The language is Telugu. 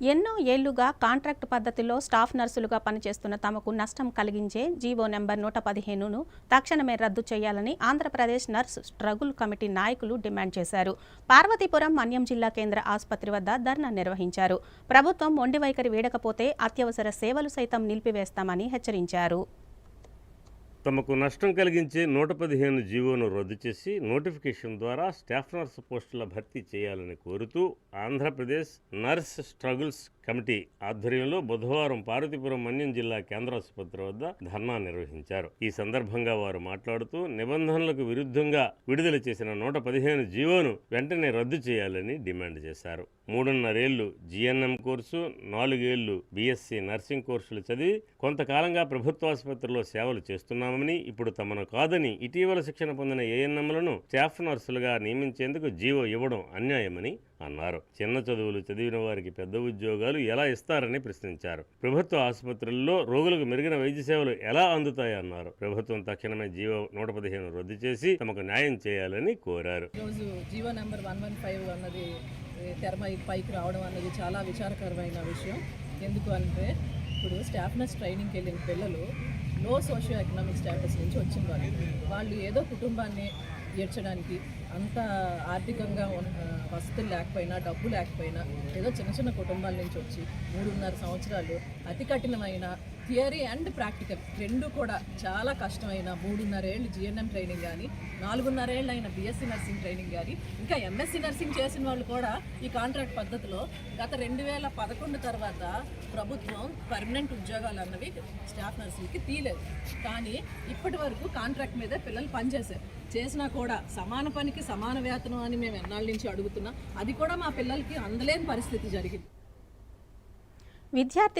ఎన్నో ఏళ్ళుగా కాంట్రాక్ట్ పద్ధతిలో స్టాఫ్ నర్సులుగా పనిచేస్తున్న తమకు నష్టం కలిగించే జీవో నెంబర్ నూట పదిహేనును తక్షణమే రద్దు చేయాలని ఆంధ్రప్రదేశ్ నర్స్ స్ట్రగుల్ కమిటీ నాయకులు డిమాండ్ చేశారు. పార్వతీపురం మన్యం జిల్లా కేంద్ర ఆసుపత్రి వద్ద ధర్నా నిర్వహించారు. ప్రభుత్వం మొండి వైఖరి వీడకపోతే అత్యవసర సేవలు సైతం నిలిపివేస్తామని హెచ్చరించారు. తమకు నష్టం కలిగించే నూట పదిహేను జీవోను రద్దు చేసి నోటిఫికేషన్ ద్వారా స్టాఫ్ నర్స్ పోస్టుల భర్తీ చేయాలని కోరుతూ ఆంధ్రప్రదేశ్ నర్స్ స్ట్రగుల్స్ కమిటీ ఆధ్వర్యంలో బుధవారం పార్వతీపురం మన్యం జిల్లా కేంద్ర ఆసుపత్రి వద్ద ధర్నా నిర్వహించారు. ఈ సందర్భంగా వారు మాట్లాడుతూ నిబంధనలకు విరుద్ధంగా విడుదల చేసిన నూట పదిహేను జీవోను వెంటనే రద్దు చేయాలని డిమాండ్ చేశారు. మూడున్నరేళ్ళు జిఎన్ఎం కోర్సు నాలుగేళ్ళు బీఎస్సీ నర్సింగ్ కోర్సులు చదివి కొంతకాలంగా ప్రభుత్వ ఆసుపత్రిలో సేవలు చేస్తున్నామని ఇప్పుడు తమను కాదని ఇటీవల శిక్షణ పొందిన ఏఎన్ఎంలను స్టాఫ్ నర్సులుగా నియమించేందుకు జీవో ఇవ్వడం అన్యాయమని అన్నారు. చిన్న చదువులు చదివిన వారికి పెద్ద ఉద్యోగాలు ఎలా ఇస్తారని ప్రశ్నించారు. ప్రభుత్వ ఆసుపత్రుల్లో రోగులకు మెరుగైన వైద్య సేవలు ఎలా అందుతాయన్నారు. ప్రభుత్వం తక్షణమే జీవో నూట పదిహేను రద్దు చేసి తమకు న్యాయం చేయాలని కోరారు. GO number one one five అన్నది తెరమ పైకి రావడం అన్నది చాలా విచారకరమైన విషయం. ఎందుకు అంటే ఇప్పుడు స్టాఫ్నెస్ ట్రైనింగ్కి వెళ్ళిన పిల్లలు లో సోషియో ఎకనామిక్ స్టాటస్ నుంచి వచ్చిన వాళ్ళు. వాళ్ళు ఏదో కుటుంబాన్ని తీర్చడానికి అంత ఆర్థికంగా ఉన్న- వసతులు లేకపోయినా డబ్బు లేకపోయినా ఏదో చిన్న చిన్న కుటుంబాల నుంచి వచ్చి మూడున్నర సంవత్సరాలు అతి కఠినమైన థియరీ అండ్ ప్రాక్టికల్ రెండు కూడా చాలా కష్టమైన మూడున్నరేళ్ళు జిఎన్ఎం ట్రైనింగ్ కానీ నాలుగున్నరేళ్ళు అయిన బీఎస్సీ నర్సింగ్ ట్రైనింగ్ కానీ ఇంకా ఎంఎస్సీ నర్సింగ్ చేసిన వాళ్ళు కూడా ఈ కాంట్రాక్ట్ పద్ధతిలో గత రెండు వేల పదకొండు తర్వాత ప్రభుత్వం పర్మనెంట్ ఉద్యోగాలు అన్నవి స్టాఫ్ నర్సులకి తీయలేదు. కానీ ఇప్పటి వరకు కాంట్రాక్ట్ మీదే పిల్లలు పనిచేశారు. చేసినా కూడా సమాన పనికి సమాన వేతనం అని మేము ఎన్నాళ్ళ నుంచి అడుగుతున్నాం అది కూడా మా పిల్లలకి అందలేని పరిస్థితి జరిగింది. విద్యార్థి